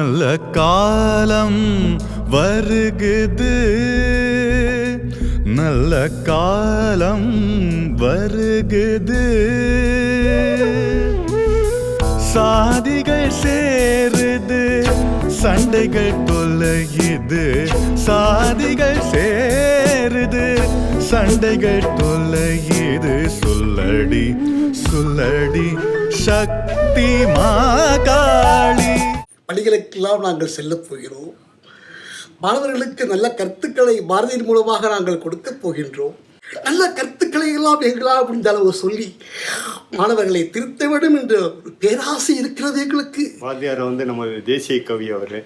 நல்ல காலம் வருகுது. நல்ல காலம் வருகுது. சாதிகள் சேருது சண்டைகள் தொல்லையுது சாதிகள் சேருது சண்டைகள் தொல்லையுது சொல்லடி சொல்லடி சக்தி மாகாளி. பள்ளிகளுக்கெல்லாம் நாங்கள் செல்லப் போகிறோம். மாணவர்களுக்கு நல்ல கருத்துக்களை பாரதியின் மூலமாக நாங்கள் கொடுக்கப் போகின்றோம். நல்ல கருத்துக்களை எல்லாம் எங்களால் முடிந்த அளவு சொல்லி மாணவர்களை திருத்த வேண்டும் என்ற ஒரு பேராசை இருக்கிறது எங்களுக்கு. வாத்தியார் வந்து நம்ம தேசிய கவி அவர்.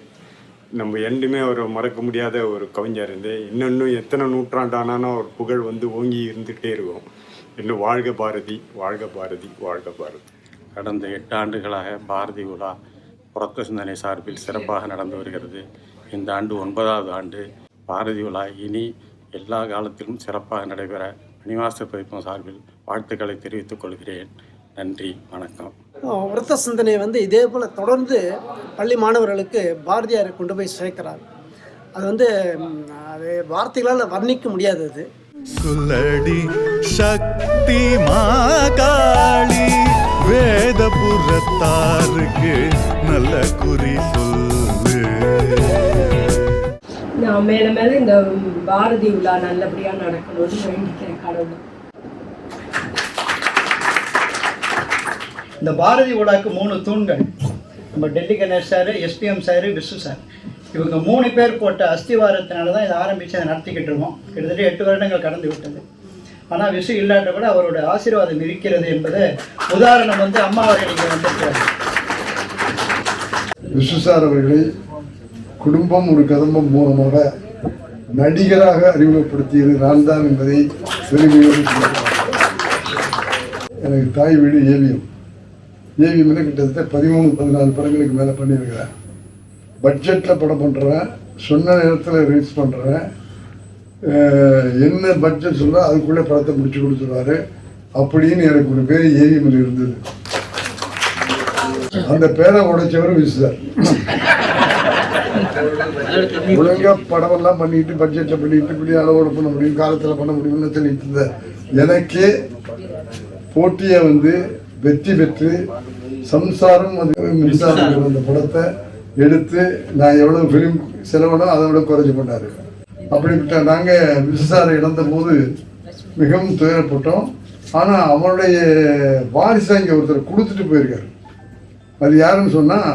நம்ம என்றுமே அவர் மறக்க முடியாத ஒரு கவிஞர் இருந்து இன்னொன்னும் எத்தனை நூற்றாண்டானாலும் அவர் புகழ் வந்து ஓங்கி இருந்துகிட்டே இருக்கும். இன்னும் வாழ்க பாரதி வாழ்க பாரதி வாழ்க பாரதி. கடந்த எட்டு ஆண்டுகளாக பாரதி உலா புறத்த சிந்தனை சார்பில் சிறப்பாக நடந்து வருகிறது. இந்த ஆண்டு ஒன்பதாவது ஆண்டு பாரதி உலா இனி எல்லா காலத்திலும் சிறப்பாக நடைபெற மணிவாச பதிப்பம் சார்பில் வாழ்த்துக்களை தெரிவித்துக் கொள்கிறேன். நன்றி வணக்கம். விரத சிந்தனை வந்து இதே போல் தொடர்ந்து பள்ளி மாணவர்களுக்கு பாரதியாரை கொண்டு போய் சேர்க்கிறார். அது வந்து ம், அது வார்த்தைகளால் வர்ணிக்க முடியாது அது. சொல்லடி சக்தி மாகாளி புறத்தாருக்கு நல்ல குறி சொல்லு நான் மேல மேல இந்த பாரதி விழா நல்லபடியா நடக்கணும்னு வேண்டிக்கிறேன் கடவுள். இந்த பாரதி விழாக்கு மூணு தூண்கள். நம்ம Delhi Ganesh sir SPM sir Visu sir. இவங்க மூணு பேர் போட்ட அஸ்திவாரத்தினால தான் இதை ஆரம்பித்து அதை நடத்திக்கிட்டு இருக்கோம். கிட்டத்தட்ட எட்டு வருடங்கள் கடந்து விட்டது. ஆனால் விஷயம் இல்லாட்ட கூட அவரோட ஆசீர்வாதம் இருக்கிறது என்பது உதாரணம் வந்து அம்மா அவர்கள் இங்கே வந்திருக்கிறார். விஸ்வசார் அவர்களை குடும்பம் ஒரு கதம்பம் மூலமாக நடிகராக அறிமுகப்படுத்தியது நான் தான் என்பதை பெருமையோடு எனக்கு தாய் வீடு ஏவிஎம். ஏவிஎம்ல கிட்டத்தட்ட பதிமூணு பதினாலு படங்களுக்கு மேலே பண்ணியிருக்கிறேன். பட்ஜெட்டில் படம் பண்ணுறேன் சொன்ன நேரத்தில் ரிலீஸ் பண்ணுறேன் என்ன பட்ஜெட் சொன்னால் அதுக்குள்ளே படத்தை முடிச்சு கொடுத்துருவாரு. அப்படின்னு எனக்கு ஒரு பேர் ஏவிஎம்ல இருந்தது. அந்த பேரை உடைச்சவர் விசுதார் ஒழுங்கா படமெல்லாம் பண்ணிட்டு பட்ஜெட்டில் பண்ணிட்டு இப்படி அளவோட பண்ண முடியும் காலத்தில் பண்ண முடியும்னு சொல்லிட்டு இருந்த எனக்கே போட்டியை வந்து வெற்றி பெற்று சம்சாரம் அது மின்சாரம் அந்த படத்தை எடுத்து நான் எவ்வளோ ஃபிலிம் செலவனோ அதை விட குறைஞ்சு பண்ணாரு அப்படிப்பட்ட நாங்கள் விசுசாரை இழந்த போது மிகவும் துயரப்பட்டோம். ஆனால் அவருடைய வாரிசாக இங்கே ஒருத்தர் கொடுத்துட்டு போயிருக்காரு. அது யாருன்னு சொன்னால்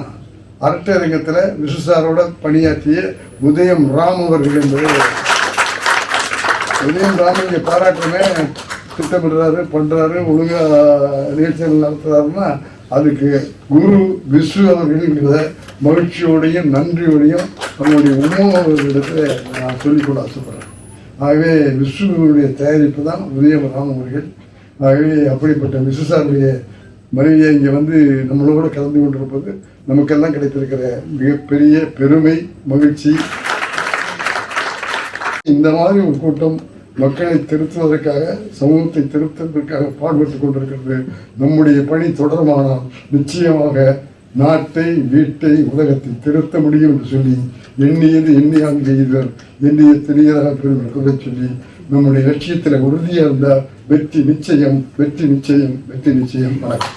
அரட்டரங்கத்தில் விசுசாரோட பணியாற்றிய உதயம் ராம் அவர்கள் என்பது உதயம் ராம் இங்கே பாராட்டுமே திட்டமிடுறாரு பண்ணுறாரு ஒழுங்கா நிகழ்ச்சிகள் நடத்துகிறாருன்னா அதுக்கு குரு விசு அவர்கள் மகிழ்ச்சியோடையும் நன்றியோடையும் நம்முடைய உமா நான் சொல்லிக்கொள்ள ஆசைப்படுறேன். ஆகவே விஸ்வனுடைய தயாரிப்பு தான் உதயம் ராம் அவர்கள். ஆகவே அப்படிப்பட்ட விசுசாருடைய மனைவியை இங்கே வந்து நம்மளோட கலந்து கொண்டிருப்பது நமக்கெல்லாம் கிடைத்திருக்கிற மிகப்பெரிய பெருமை மகிழ்ச்சி. இந்த மாதிரி ஒரு கூட்டம் மக்களை திருத்துவதற்காக சமூகத்தை திருத்துவதற்காக பாடுபட்டு கொண்டிருக்கிறது. நம்முடைய பணி தொடருமானால் நிச்சயமாக நாட்டை வீட்டை உலகத்தை திருத்த முடியும் என்று சொல்லி எண்ணியது எண்ணியான் செய்தல் எண்ணிய தெரியதாக பெருமை சொல்லி நம்முடைய லட்சியத்தில் உறுதியாக இருந்தால் வெற்றி நிச்சயம் வெற்றி நிச்சயம் வெற்றி நிச்சயம். வணக்கம்.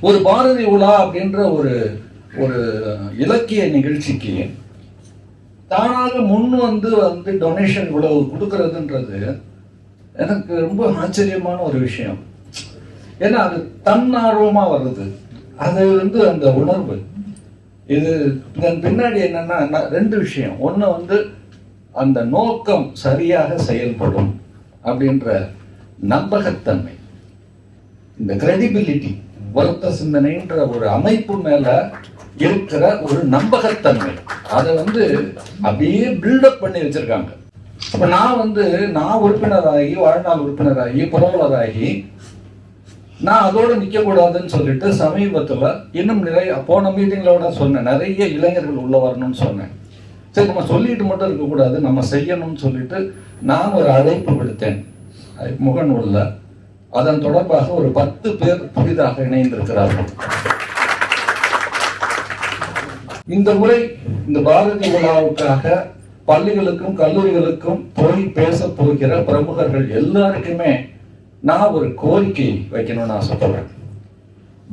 ஒரு பாரதி உலா அப்படின்ற ஒரு ஒரு இலக்கிய நிகழ்ச்சிக்கு தானாக முன் வந்து வந்து டொனேஷன் இவ்வளவு கொடுக்கறதுன்றது எனக்கு ரொம்ப ஆச்சரியமான ஒரு விஷயம். ஏன்னா அது தன்னார்வமா வருது. அது வந்து அந்த உணர்வு. இது இதன் பின்னாடி என்னன்னா ரெண்டு விஷயம். ஒன்று வந்து அந்த நோக்கம் சரியாக செயல்படும் அப்படின்ற நம்பகத்தன்மை. இந்த கிரெடிபிலிட்டி வருத்த சிந்தனைன்ற ஒரு அமைப்பு மேல இருக்கிற ஒரு நம்பகத்தன்மை. அதை வந்து அப்படியே பில்டப் பண்ணி வச்சிருக்காங்க. அப்ப நான் வந்து நான் உறுப்பினராகி வாழ்நாள் உறுப்பினராகி புரவலராகி நான் அதோட நிற்கக்கூடாதுன்னு சொல்லிட்டு சமீபத்துல இன்னும் நிறைய போன மீட்டிங்களோட சொன்னேன். நிறைய இளைஞர்கள் உள்ள வரணும்னு சொன்னேன். சரி நம்ம சொல்லிட்டு மட்டும் இருக்கக்கூடாது. நம்ம செய்யணும்னு சொல்லிட்டு நான் ஒரு அழைப்பு விடுத்தேன். அது அதன் தொடர்பாக ஒரு பத்து பேர் புதிதாக இணைந்திருக்கிறார்கள். இந்த முறை இந்த பாரதி விழாவுக்காக பள்ளிகளுக்கும் கல்லூரிகளுக்கும் போய் பேச போகிற பிரமுகர்கள் எல்லாருக்குமே நான் ஒரு கோரிக்கை வைக்கணும்னு ஆசைப்படுறேன்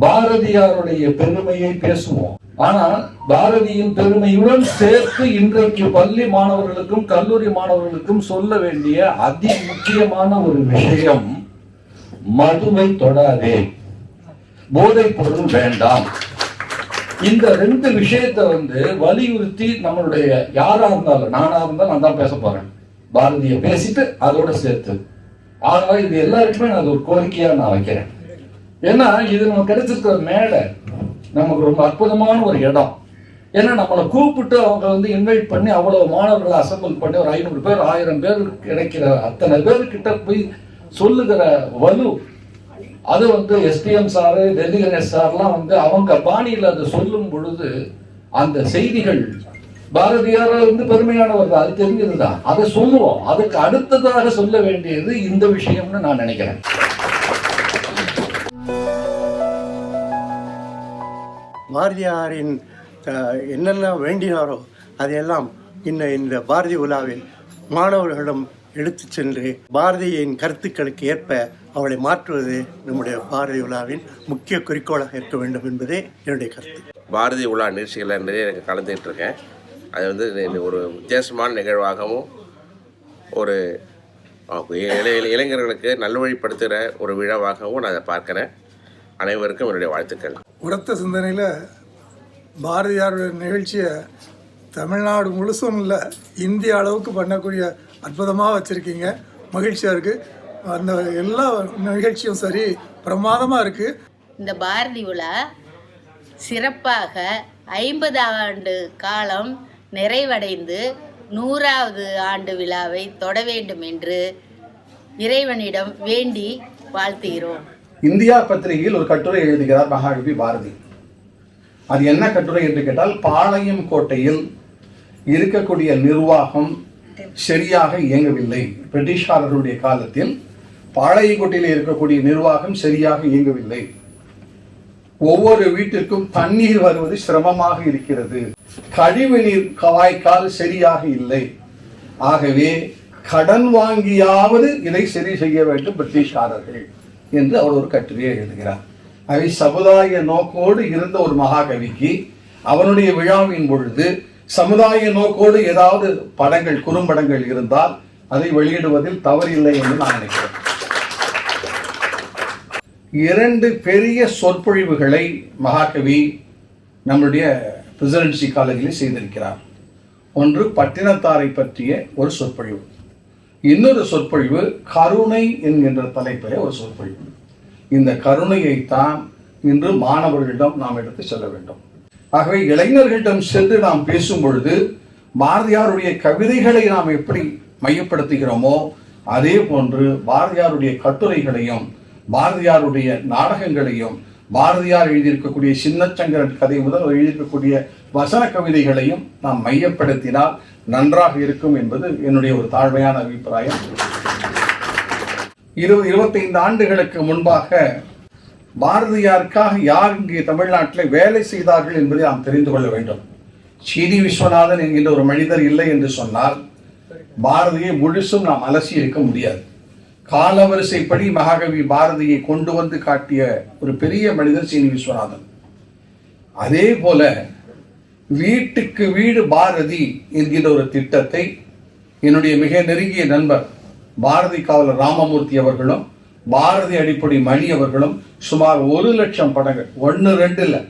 பாரதியாருடைய பெருமையை பேசுவோம். ஆனால் பாரதியின் பெருமையுடன் சேர்த்து இன்றைக்கு பள்ளி மாணவர்களுக்கும் கல்லூரி மாணவர்களுக்கும் சொல்ல வேண்டிய அதி முக்கியமான ஒரு விஷயம் மதுவை தொடாதே. போதைப் பொருள் வேண்டாம். இந்த ரெண்டு விஷயத்தை வந்து வலியுறுத்தி நம்மளுடைய யாரா இருந்தாலும் நானா இருந்தாலும் நான் தான் பேச போறேன். பாரதிய பேசிட்டு அதோட சேர்த்து. ஆகவே இது எல்லாருக்குமே நான் அது ஒரு கோரிக்கையா நான் வைக்கிறேன். ஏன்னா இது நமக்கு கிடைச்சிருக்கிற மேடை நமக்கு ரொம்ப அற்புதமான ஒரு இடம். ஏன்னா நம்மளை கூப்பிட்டு அவங்க வந்து இன்வைட் பண்ணி அவ்வளவு மாணவர்களை அசம்பிள் பண்ணி ஒரு ஐநூறு பேர் ஆயிரம் பேர் கிடைக்கிற அத்தனை பேர்கிட்ட போய் சொல்லுகிற வலு அது வந்து எஸ்பிஎம் சாரு டெல்லி கணேஷ் சார்லாம் வந்து அவங்க பாணியில் அதை சொல்லும் பொழுது அந்த செய்திகள் பாரதியார் வந்து பெருமையானவர் தான் அது தெரிஞ்சதுதான். அதை சொல்லுவோம். அதுக்கு அடுத்ததாக சொல்ல வேண்டியது இந்த விஷயம்னு நான் நினைக்கிறேன். பாரதியாரின் என்னென்ன வேண்டினாரோ அதையெல்லாம் இந்த இந்த பாரதி உலாவில் மாணவர்களிடம் எடுத்துச் சென்று பாரதியின் கருத்துக்களுக்கு ஏற்ப அவளை மாற்றுவது நம்முடைய பாரதி உலாவின் முக்கிய குறிக்கோளாக இருக்க வேண்டும் என்பதே என்னுடைய கருத்து. பாரதி உலா நிகழ்ச்சிகளில் நிறைய எனக்கு கலந்துக்கிட்டு இருக்கேன். அது வந்து ஒரு வித்தியாசமான நிகழ்வாகவும் ஒரு இளைஞர்களுக்கு நல்வழிப்படுத்துகிற ஒரு விழாவாகவும் நான் அதை பார்க்குறேன். அனைவருக்கும் என்னுடைய வாழ்த்துக்கள். உரத்த சிந்தனையில் பாரதியாருடைய நிகழ்ச்சியை தமிழ்நாடு முழுசும் இல்லை இந்திய அளவுக்கு பண்ணக்கூடிய அற்புதமாக வச்சுருக்கீங்க. மகிழ்ச்சியாக இருக்குது அந்த எல்லா நிகழ்ச்சியும் சரி பிரமாதமாக இருக்குது இந்த பாரதி விழா சிறப்பாக ஐம்பது ஆண்டு காலம் நிறைவடைந்து நூறாவது ஆண்டு விழாவை தொட வேண்டும் என்று இறைவனிடம் வேண்டி வாழ்த்துகிறோம். இந்தியா பத்திரிகையில் ஒரு கட்டுரை எழுதுகிறார் மகாகவி பாரதி. அது என்ன கட்டுரை என்று கேட்டால் பாளையம் கோட்டையில் இருக்கக்கூடிய நிர்வாகம் சரியாக இயங்கவில்லை. பிரிட்டிஷாரருடைய காலத்தில் பாளையங்கோட்டையில் இருக்கக்கூடிய நிர்வாகம் சரியாக இயங்கவில்லை. ஒவ்வொரு வீட்டிற்கும் தண்ணீர் வருவது சிரமமாக இருக்கிறது. கழிவு நீர் வாய்க்கால் சரியாக இல்லை. ஆகவே கடன் வாங்கியாவது இதை சரி செய்ய வேண்டும் பிரிட்டிஷ்காரர்கள் என்று அவர் ஒரு கட்டுரையை எழுதுகிறார். அவை சமுதாய நோக்கோடு இருந்த ஒரு மகாகவிக்கு அவனுடைய விழாவின் பொழுது சமுதாய நோக்கோடு ஏதாவது படங்கள் குறும்படங்கள் இருந்தால் அதை வெளியிடுவதில் தவறில்லை என்று நான் நினைக்கிறேன். இரண்டு பெரிய சொற்பொழிவுகளை மகாகவி நம்முடைய பிரசிடென்சி காலேஜில் செய்திருக்கிறார். ஒன்று பட்டினத்தாரை பற்றிய ஒரு சொற்பொழிவு. இன்னொரு சொற்பொழிவு கருணை என்கின்ற தலைப்பிலே ஒரு சொற்பொழிவு. இந்த கருணையைத்தான் இன்று மாணவர்களிடம் நாம் எடுத்து செல்ல வேண்டும். ஆகவே இளைஞர்களிடம் சென்று நாம் பேசும் பொழுது பாரதியாருடைய கவிதைகளை நாம் எப்படி மையப்படுத்துகிறோமோ அதே போன்று பாரதியாருடைய கட்டுரைகளையும் பாரதியாருடைய நாடகங்களையும் பாரதியார் எழுதியிருக்கக்கூடிய சின்னச்சங்கரன் கதை முதல் எழுதியிருக்கக்கூடிய வசன கவிதைகளையும் நாம் மையப்படுத்தினால் நன்றாக இருக்கும் என்பது என்னுடைய ஒரு தாழ்மையான அபிப்பிராயம். இருபது இருபத்தைந்து ஆண்டுகளுக்கு முன்பாக பாரதியாருக்காக யார் இங்கே தமிழ்நாட்டில் வேலை செய்தார்கள் என்பதை நாம் தெரிந்து கொள்ள வேண்டும். சீனி விஸ்வநாதன் என்கின்ற ஒரு மனிதர் இல்லை என்று சொன்னால் பாரதியை முழுசும் நாம் அலசி இருக்க முடியாது. காலவரிசைப்படி மகாகவி பாரதியை கொண்டு வந்து காட்டிய ஒரு பெரிய மனிதர் சீனி விஸ்வநாதன். அதே போல வீட்டுக்கு வீடு பாரதி என்கின்ற ஒரு திட்டத்தை என்னுடைய மிக நெருங்கிய நண்பர் பாரதி காவலர் ராமமூர்த்தி அவர்களும் பாரதி அடிப்படை மணி அவர்களும் சுமார் ஒரு லட்சம் படங்கள் ஒன்று ரெண்டு இல்லை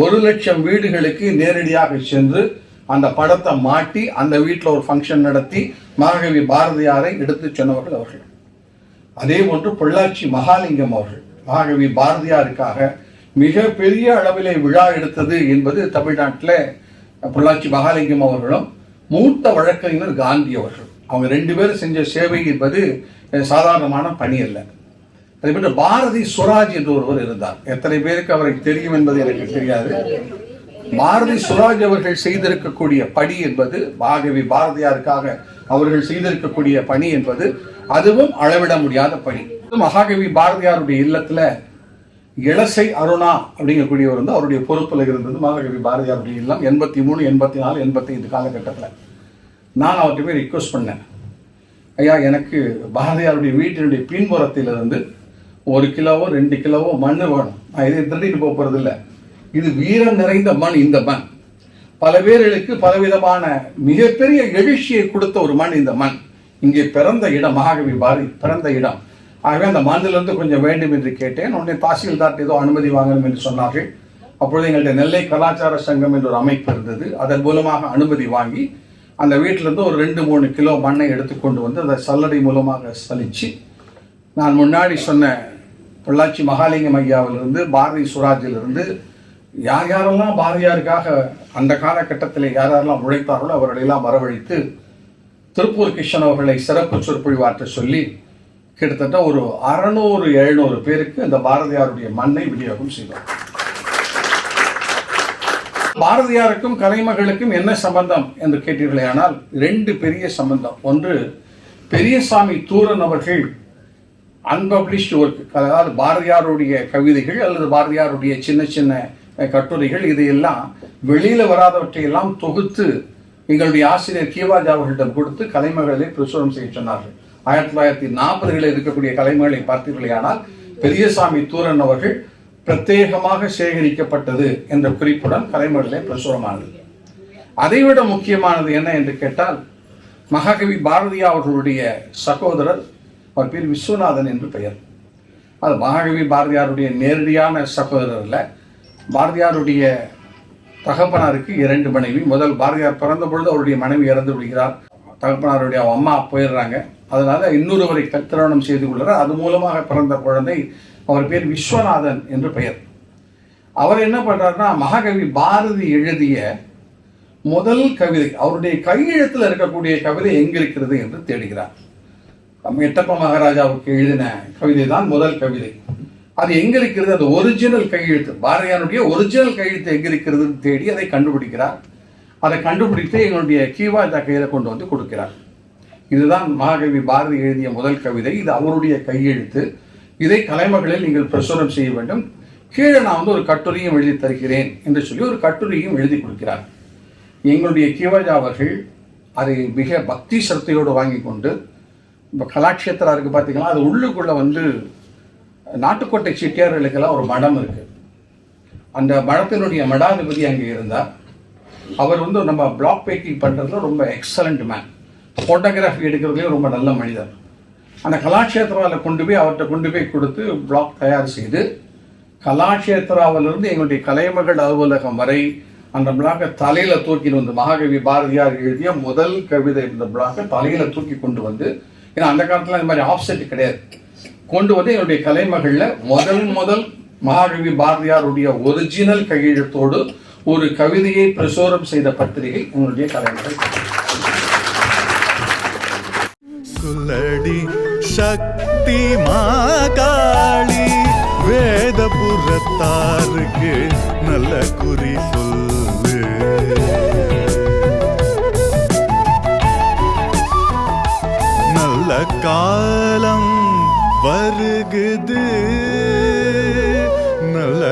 ஒரு லட்சம் வீடுகளுக்கு நேரடியாக சென்று அந்த படத்தை மாட்டி அந்த வீட்டில் ஒரு ஃபங்க்ஷன் நடத்தி மகாகவி பாரதியாரை எடுத்துச் சொன்னவர்கள் அவர்கள். அதே போன்று பொள்ளாச்சி மகாலிங்கம் அவர்கள் மகாகவி பாரதியாருக்காக மிக பெரிய அளவிலே விழா எடுத்தது என்பது தமிழ்நாட்டில் பொள்ளாச்சி மகாலிங்கம் அவர்களும் மூத்த வழக்கறிஞர் காந்தி அவர்கள். அவங்க ரெண்டு பேரும் செஞ்ச சேவை என்பது சாதாரணமான பணி அல்ல. அதே போன்று பாரதி சுராஜ் என்று ஒருவர் இருந்தார். எத்தனை பேருக்கு அவரை தெரியும் என்பது எனக்கு தெரியாது. பாரதி சுராஜ் அவர்கள் செய்திருக்கக்கூடிய பணி என்பது பாகவி பாரதியாருக்காக அவர்கள் செய்திருக்கக்கூடிய பணி என்பது அதுவும் அளவிட முடியாத பணி. மகாகவி பாரதியாருடைய இல்லத்துல இளசை அருணா அப்படிங்கக்கூடியவர் வந்து அவருடைய பொறுப்பில் இருந்தது மகாகவி பாரதியாருடைய இல்லம் எண்பத்தி மூணு எண்பத்தி நாலு எண்பத்தி ஐந்து காலகட்டத்தில். நான் அவர்கிட்ட போய் ரிக்வஸ்ட் பண்ணேன். ஐயா எனக்கு பாரதியாருடைய வீட்டினுடைய பின்புறத்திலிருந்து ஒரு கிலோவோ ரெண்டு கிலோவோ மண் வேணும். நான் இதை திருடிட்டு போக போறது இது வீரம் நிறைந்த மண் இந்த மண். பல பேர்களுக்கு பலவிதமான மிகப்பெரிய எழுச்சியை கொடுத்த ஒரு மண் இந்த மண். இங்கே பிறந்த இடம் மகாகவி பாரதி பிறந்த இடம். ஆகவே அந்த மண்ணிலிருந்து கொஞ்சம் வேண்டும் என்று கேட்டேன். உடனே தாசில்தார் ஏதோ அனுமதி வாங்கணும் என்று சொன்னார்கள். அப்பொழுது எங்கள்கிட்ட நெல்லை கலாச்சார சங்கம் என்ற ஒரு அமைப்பு இருந்தது. அதன் மூலமாக அனுமதி வாங்கி அந்த வீட்டிலேருந்து ஒரு ரெண்டு மூணு கிலோ மண்ணை எடுத்துக்கொண்டு வந்து அதை சல்லடை மூலமாக சலிச்சு நான் முன்னாடி சொன்ன பொள்ளாச்சி மகாலிங்கம் ஐயாவிலிருந்து பாரதி சுராஜிலிருந்து யார் யாரெல்லாம் பாரதியாருக்காக அந்த காலகட்டத்தில் யார் யாரெல்லாம் உழைத்தார்களோ அவர்களையெல்லாம் வரவழைத்து திருப்பூர் கிருஷ்ணன் அவர்களை சிறப்பு சொற்பொழிவாற்ற சொல்லி கிட்டத்தட்ட ஒரு அறநூறு எழுநூறு பேருக்கு அந்த பாரதியாருடைய மண்ணை விநியோகம் செய்தோம். பாரதியாருக்கும் கலைமகளுக்கும் என்ன சம்பந்தம் என்று கேட்டீர்களேயானால் ரெண்டு பெரிய சம்பந்தம். ஒன்று பெரியசாமி தூரன் அவர்கள் அன்பப்ளிஷ்டு ஒர்க் அதாவது பாரதியாருடைய கவிதைகள் அல்லது பாரதியாருடைய சின்ன சின்ன கட்டுரைகள் இதையெல்லாம் வெளியில வராதவற்றை எல்லாம் தொகுத்து எங்களுடைய ஆசிரியர் கீவாஜா அவர்களிடம் கொடுத்து கலைமகளை பிரசுரம் செய்ய சொன்னார்கள். ஆயிரத்தி தொள்ளாயிரத்தி நாற்பதுகளில் இருக்கக்கூடிய கலைமகளை பார்த்தீர்களேயானால் பெரியசாமி தூரன் அவர்கள் பிரத்யேகமாக சேகரிக்கப்பட்டது என்ற குறிப்புடன் கலைமகளே பிரசுரமானது. அதைவிட முக்கியமானது என்ன என்று கேட்டால் மகாகவி பாரதியா அவர்களுடைய சகோதரர் அவர் பேர் விஸ்வநாதன் என்று பெயர். அது மகாகவி பாரதியாருடைய நேரடியான சகோதரர் பாரதியாருடைய தகப்பனாருக்கு இரண்டு மனைவி. முதல் பாரதியார் பிறந்த பொழுது அவருடைய மனைவி இறந்து விடுகிறார். தகப்பனாருடைய அம்மா போயிடுறாங்க. அதனால இன்னொருவரை க- திருமணம் செய்து கொள்கிறார். அது மூலமாக பிறந்த குழந்தை அவர் பேர் விஸ்வநாதன் என்று பெயர். அவர் என்ன பண்றாருன்னா மகாகவி பாரதி எழுதிய முதல் கவிதை அவருடைய கையெழுத்தில் இருக்கக்கூடிய கவிதை எங்க இருக்கிறது என்று தேடுகிறார். எட்டப்ப மகாராஜாவுக்கு எழுதின கவிதை தான் முதல் கவிதை. அது எங்க இருக்கிறது அந்த ஒரிஜினல் கையெழுத்து. பாரதியாருடைய ஒரிஜினல் கையெழுத்து எங்க இருக்கிறதுன்னு தேடி அதை கண்டுபிடிக்கிறார். அதை கண்டுபிடித்து எங்களுடைய கீவாஜா கையில கொண்டு வந்து கொடுக்கிறார். இதுதான் மகாகவி பாரதி எழுதிய முதல் கவிதை. இது அவருடைய கையெழுத்து. இதை கலைமகளில் நீங்கள் பிரசுரம் செய்ய வேண்டும். கீழே நான் வந்து ஒரு கட்டுரையும் எழுதி தருகிறேன் என்று சொல்லி ஒரு கட்டுரையும் எழுதி கொடுக்கிறார். எங்களுடைய கீவாஜா அவர்கள் அதை மிக பக்தி சிரத்தையோடு வாங்கி கொண்டு இப்போ கலாட்சேத்திரா இருக்கு பார்த்தீங்களா அது உள்ளுக்குள்ள வந்து நாட்டுக்கோட்டை செட்டியார்களுக்கெல்லாம் ஒரு மடம் இருக்கு. அந்த மடத்தினுடைய மடாதிபதி அங்கே இருந்தார். அவர் வந்து நம்ம பிளாக் பெயிண்டிங் பண்ணுறதுல ரொம்ப எக்ஸலண்ட் மேன் ஃபோட்டோகிராஃபி எடுக்கிறதுலேயும் ரொம்ப நல்ல மனிதர். அந்த கலாட்சேத்ராவில் கொண்டு போய் அவர்கிட்ட கொண்டு போய் கொடுத்து பிளாக் தயார் செய்து கலாட்சேத்ராவிலிருந்து எங்களுடைய கலைமகள் அலுவலகம் வரை அந்த பிளாக்கை தலையில் தூக்கிட்டு வந்து மகாகவி பாரதியார் எழுதிய முதல் கவிதை இந்த பிளாக்கை தலையில் தூக்கி கொண்டு வந்து ஏன்னா அந்த காலத்தில் இந்த மாதிரி ஆப்செட் கிடையாது. கொண்டு வந்து என்னுடைய கலைமகள்ல முதல் முதல் மகாகவி பாரதியாருடைய ஒரிஜினல் கையெழுத்தோடு ஒரு கவிதையை பிரசுரம் செய்த பத்திரிகை உங்களுடைய கலைமகள். சொல்லடி சக்தி மாகாளி வேதபுரத்தாருக்கு நல்ல குறி சொல்லு. நல்ல காலம் வருகுது நல்ல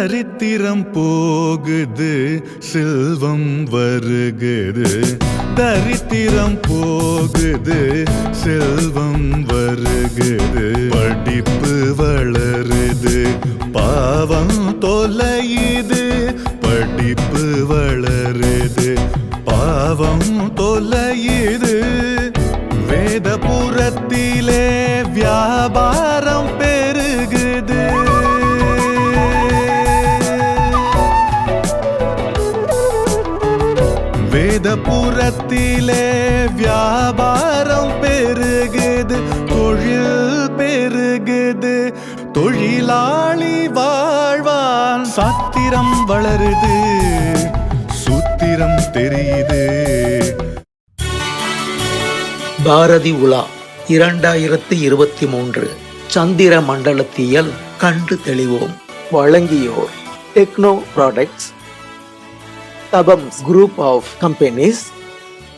தரித்திரம் போகுது செல்வம் வருகுது. தரித்திரம் போகுது செல்வம் வருகுது. படிப்பு வளருது பாவம் தொலையுது. படிப்பு வளருது பாவம் தொலையுது. வேதபுரத்திலே வியாபாரம் உலகத்திலே வியாபாரம் பெருகுது தொழில் பெருகுது. தொழிலாளி வாழ்வான் சாத்திரம் வளருது சூத்திரம் தெரியுது. பாரதி உலா இரண்டாயிரத்தி இருபத்தி மூன்று. சந்திர மண்டலத்தியல் கண்டு தெளிவோம். வழங்கியோர் techno products தபம்ஸ் group of companies